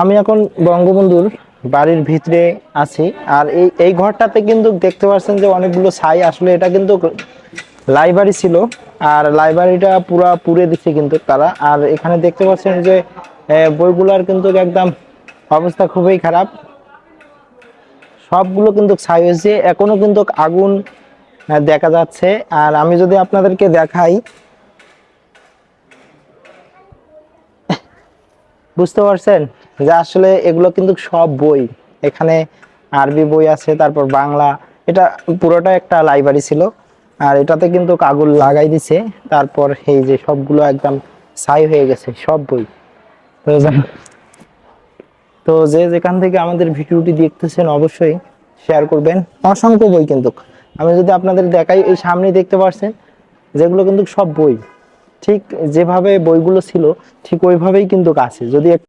আমি এখন বঙ্গবন্ধুর বাড়ির ভিতরে আছি। আর এই এই ঘরটাতে কিন্তু দেখতে পাচ্ছেন যে অনেকগুলো ছাই। আসলে এটা কিন্তু লাইব্রেরি ছিল। আর লাইব্রেরিটা পুরা পুড়ে দিচ্ছে কিন্তু তারা। আর এখানে দেখতে পাচ্ছেন যে বইগুলার কিন্তু একদম অবস্থা খুবই খারাপ। সবগুলো কিন্তু ছাই হয়েছে। এখনও কিন্তু আগুন দেখা যাচ্ছে। আর আমি যদি আপনাদেরকে দেখাই বুঝতে পারছেন? যে আসলে এগুলো কিন্তু সব বই। এখানে আরবি বই আছে, তারপর বাংলা। এটা পুরোটা একটা লাইব্রেরি ছিল। আর এটাতে কিন্তু কাগজ লাগাই দিছে। তারপর এই যে সবগুলো একদম ছাই হয়ে গেছে, সব বই। তো তো যে যেখান থেকে আমাদের ভিডিওটি দেখতেছেন, অবশ্যই শেয়ার করবেন। অসংখ্য বই কিন্তু। আমি যদি আপনাদের দেখাই, এই সামনে দেখতে পাচ্ছেন যেগুলো কিন্তু সব বই। ঠিক যেভাবে বইগুলো ছিল ঠিক ওইভাবেই কিন্তু আছে। যদি